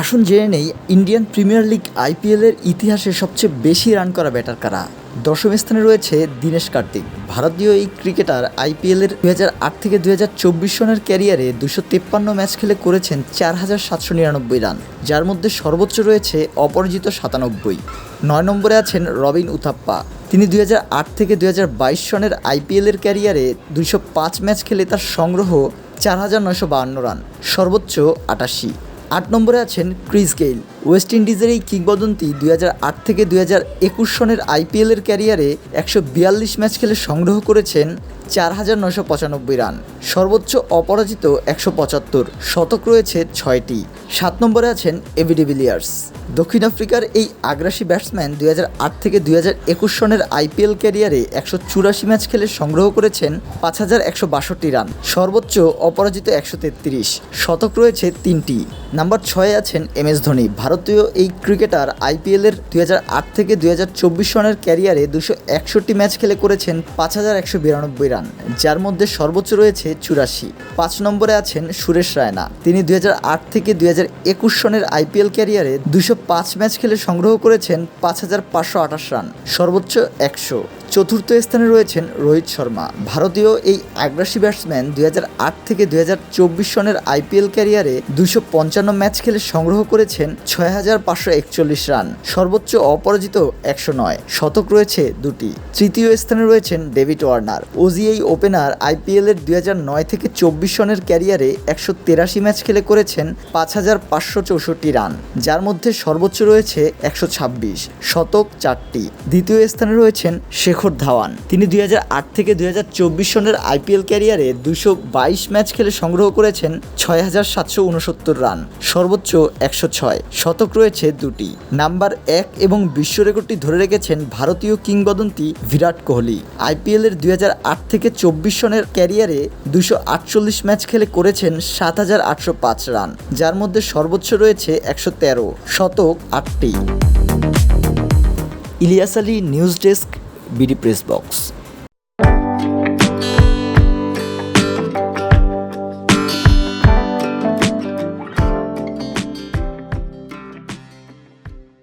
আসুন জেনে নেই, ইন্ডিয়ান প্রিমিয়ার লিগ আইপিএলের ইতিহাসে সবচেয়ে বেশি রান করা ব্যাটার কারা? দশম স্থানে রয়েছে দীনেশ কার্তিক। ভারতীয় এই ক্রিকেটার আইপিএলের দুই হাজার আট থেকে দুই হাজার চব্বিশ সনের ক্যারিয়ারে দুশো তেপ্পান্ন ম্যাচ খেলে করেছেন চার হাজার সাতশো নিরানব্বই রান যার মধ্যে সর্বোচ্চ রয়েছে অপরাজিত সাতানব্বই। নয় নম্বরে আছেন রবিন উথাপ্পা। তিনি দুই হাজার আট থেকে দুই হাজার বাইশ সনের আইপিএলের ক্যারিয়ারে দুইশো পাঁচ ম্যাচ খেলে তার সংগ্রহ চার হাজার নয়শো বাহান্ন রান সর্বোচ্চ আটাশি। আট নম্বরে আছেন ক্রিস গেইল। ওয়েস্ট ইন্ডিজের এই কিংবদন্তি দুই হাজার আট থেকে দুই হাজার একুশ সনের আইপিএলের ক্যারিয়ারে একশো বিয়াল্লিশ ম্যাচ খেলে সংগ্রহ করেছেন চার হাজার নয়শো পঁচানব্বই রান। সর্বোচ্চ অপরাজিত একশো পঁচাত্তর। শতক রয়েছে ছয়টি। সাত নম্বরে আছেন এভিডি বিলিয়ার্স দক্ষিণ আফ্রিকার এই আগ্রাসী ব্যাটসম্যান দুই হাজার আট থেকে দুই হাজার একুশ সনের আইপিএল ক্যারিয়ারে একশো চুরাশি ম্যাচ খেলে সংগ্রহ করেছেন পাঁচ হাজার একশো বাষট্টি রান। সর্বোচ্চ অপরাজিত একশো তেত্রিশ। শতক রয়েছে তিনটি। নাম্বার ছয়ে আছেন এম এস ধোনি। ভারতীয় এই ক্রিকেটার আইপিএলের দুই হাজার আট থেকে দুই হাজার চব্বিশ সনের ক্যারিয়ারে দুশো একষট্টি ম্যাচ খেলে করেছেন পাঁচ হাজার একশো বিরানব্বই রান, যার মধ্যে সর্বোচ্চ রয়েছে চুরাশি। পাঁচ নম্বরে আছেন সুরেশ রায়না। তিনি দুই হাজার আট থেকে দুই হাজার একুশ সনের আইপিএল ক্যারিয়ারে দুশো পাঁচ ম্যাচ খেলে সংগ্রহ করেছেন পাঁচ হাজার পাঁচশো আঠাশ রান, সর্বোচ্চ একশো। চতুর্থ স্থানে রয়েছেন রোহিত শর্মা। ভারতীয় এই আগ্রাসী ব্যাটসম্যান দুই থেকে দুই সনের আইপিএল ক্যারিয়ারে দুশো পঞ্চান্ন ম্যাচ খেলে সংগ্রহ করেছেন ছয় হাজার পাঁচশো একচল্লিশ রান, সর্বোচ্চ অপরাজিত একশো নয়। শতক রয়েছে দুটি। তৃতীয় স্থানে রয়েছেন ডেভিড ওয়ার্নার। ওজিআই ওপেনার আইপিএলের দুই হাজার নয় থেকে চব্বিশ সনের ক্যারিয়ারে একশো তেরাশি ম্যাচ খেলে করেছেন পাঁচ হাজার পাঁচশো চৌষট্টি রান, যার মধ্যে সর্বোচ্চ রয়েছে একশো ছাব্বিশ। শতক চারটি। দ্বিতীয় স্থানে রয়েছেন শেখর ধাওয়ান। তিনি দুই হাজার আট থেকে দুই হাজার চব্বিশ সনের আইপিএল ক্যারিয়ারে দুশো বাইশ ম্যাচ খেলে সংগ্রহ করেছেন ছয় হাজার সাতশো উনসত্তর রান, সর্বোচ্চ একশো ছয়। শতক রয়েছে দুটি। নাম্বার এক এবং বিশ্ব রেকর্ডটি ধরে রেখেছেন ভারতীয় কিংবদন্তি বিরাট কোহলি। আইপিএলের দুই হাজার আট থেকে চব্বিশ সনের ক্যারিয়ারে দুশো আটচল্লিশ ম্যাচ খেলে করেছেন সাত হাজার আটশো পাঁচ রান, যার মধ্যে সর্বোচ্চ রয়েছে একশো তেরো শতক আটটি। Ilias Ali, news desk, BD press box.